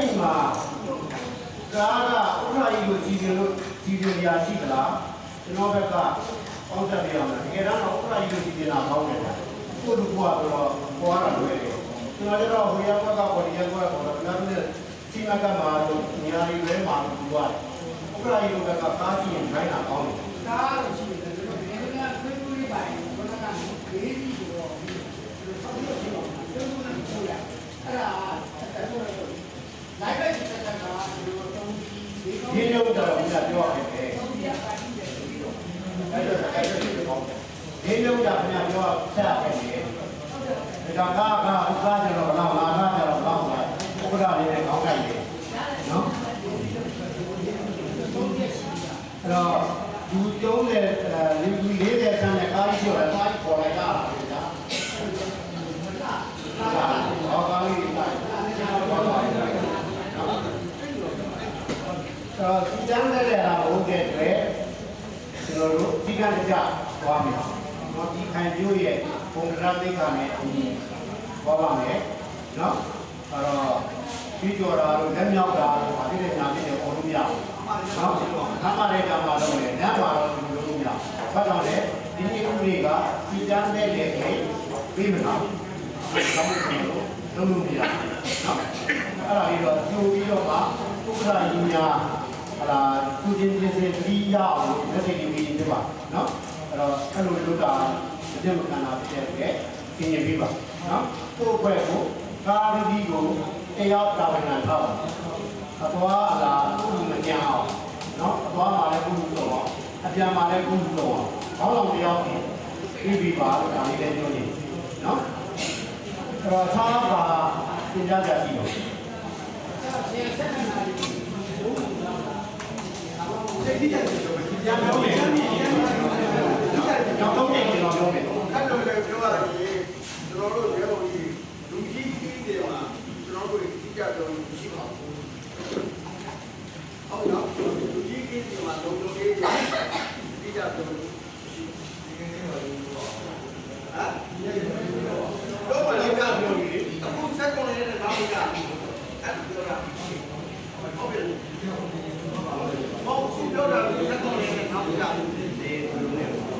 ဒီမှာဒါကဥထာကြီးကိုစီစဉ်လို့စီစဉ်ရာရှိသလားကျွန်တော်ဘက်ကပေါင်းတက်ပြရမယ်တကယ်တော့ဥထာကြီးကိုစီစဉ်တာကောင်းတယ်ကိုလူကတော့ပေါ်ရတာလွယ်တယ်ကျွန်တော်ကျတော့ဟိုရောက်ဘက်ကပေါ်ဒီရောက်ဘက်ကပေါ်တော့ကျွန်တော်တို့စီမကမှာတော့ညာရီလဲမှာလို့ပြောတယ်ဥထာကြီးတို့ကကားကြည့်ရင်ခိုင်းတာကောင်းတယ်ဒါလို့ရှိတယ်ကျွန်တော်ဒီနေ့ကခွင့်ပြုလေးပိုင်းဘုရားကဘေးစီ ရင်းနှီးတော့ဘုရားပြောရတယ်အဲ့ဒါအဲ့ဒါဖြစ်ပေါ့ရင်းနှီးတာဘုရားပြောဆက်ရတယ်ဒါကကဥပ္ပါဒရောလာလာကကြတော့ပေါ့ပါဥပ္ပါဒရဲ့ခေါင်းကိုက်တယ်နော်အဲ့တော့ဒီ30 တော့စီတန်းတဲ့လာဟုတ်တဲ့အတွက်ကျွန်တော်တို့စီကံကြသွားမယ်။တော့ဒီခံပြိုးရဲ့ပုံရတိတ်ကနဲ့အညီသွားပါမယ်နော်။အဲ့တော့ပြီးကြော်တာတို့လက်မြောက်တာတို့အပြည့်နဲ့ညာပြည့်နဲ့ပေါ်လို့မရဘူး။နော်။နားမလေးကမှတော့လေနားမှာတော့ဒီလိုလို့မရဘူး။ဘာကြောင့်လဲဒီနေ့ဦးလေးကစီတန်းတဲ့လေပြီးမလား။ဘာလို့လဲလုံးလုံးမရဘူး။နော်။အဲ့ဒါလေးတော့ကြိုပြီးတော့မှဥက္ကရာကြီးများ ဟလာသူချင်းချင်းချင်းပြီးရအောင်လက်စိတ်ကြီးပြီးနေပါနော်အဲ့တော့အဲ့လိုလုပ်တာအကျင့်မခံတာဖြစ်တဲ့သင်ရင်ပြီးပါနော်ကိုယ့်ဘက်ကိုကာရီဒီကိုတရားတာဝန်ခံထားပါအသွားအလားကိုယ်မကြမ်းအောင်နော်အသွားမှာလည်းကိုယ်လို့တော့အပြန်မှာလည်းကိုယ်လို့တော့ဘောင်းအောင်တရားပြီးပြီးပြီးပါလို့ဒါလေးလည်းပြောနေနော်အဲ့တော့သာပါသင်ကြားကြရှိပါ ပြန်ပြောမယ်နောက်တော့ပြန်ကျွန်တော်ပြောမယ်အဲ့လိုလည်းပြောရတယ်ကျွန်တော်တို့ရေပေါ်ကြီးလူကြီးကြီးတွေမှာကျွန်တော်တို့ကြီးကြတော့ရှိပါဘူးဟုတ်နော်လူကြီးကြီးတွေမှာလုံးလုံးလေးကြီးကြတော့ရှိဟာတော့မလေးကပြောကြီးအခုစက်ကုန်နေတဲ့နောက်ကအဲ့ပြောတာဟုတ်ပြီဟုတ်သူပြောတာစက်ကုန်နေတဲ့နောက်ကဒီလိုနဲ့ ရ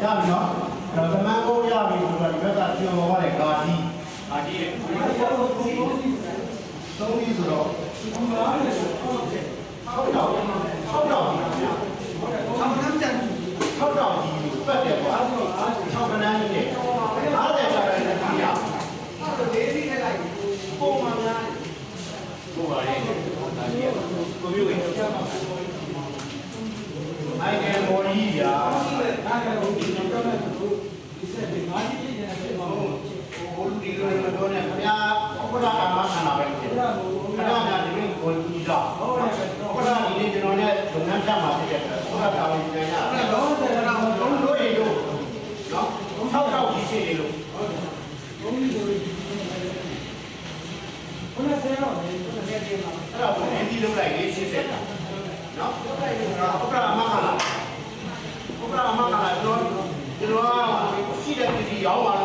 ပြီနော်အဲ့တော့သမန်ကိုရပြီဆိုတော့ဒီဘက်ကပြောသွားတဲ့ကာကြီးကာကြီးရဲ့သုံးပြီးဆိုတော့ဟုတ်တော့ဟုတ်တော့ဒီဗျာဆောင်းနှမ်းကြံဟုတ်တော့ဒီပတ်တယ်ကွာ၆ခဏန်းကြီးနဲ့အားတယ်ကြတယ်ကြည့်ရအဲ့ဒါလေးလေးလိုက်ပုံမှန်များကိုပါလေကာကြီးရဲ့ကိုမျိုးဝင်အိုင်ကန်ဘော်ကြီးဗျာဒါကလည်းဒီတော့တော့ဒီစက်ဒီငါးကြီးပြည်နေတဲ့ပုံမှာဘိုးဒီလိုမပြောနဲ့ခင်ဗျာဥပဒါကမ္မခန္ဓာပဲဖြစ်တယ်ခဏများဒီလိုကိုကြီးတော့ဟုတ်တယ်ဥပဒါဒီနေ့ကျွန်တော်နဲ့လုပ်ငန်းဖြတ်မှာဖြစ်တဲ့အတွက်ဥပဒါဝင်ပြန်ရအဲ့တော့တော့တော့လုံးလို့ရလို့ နော်၆တော့ကြီးရှိနေလို့ဘုံကြီးဆိုရင်ဘုရားဆရာတော်လည်းဘုရားဆရာကြီးမှာအဲ့တော့ဘယ်ဒီလုံးလိုက်လေးရှင်းစက်တာနော်ဥပဒါအမခန္ဓာဥပဒါအမခန္ဓာကျွ န်တော်ကျွန်တော်ရှိတဲ့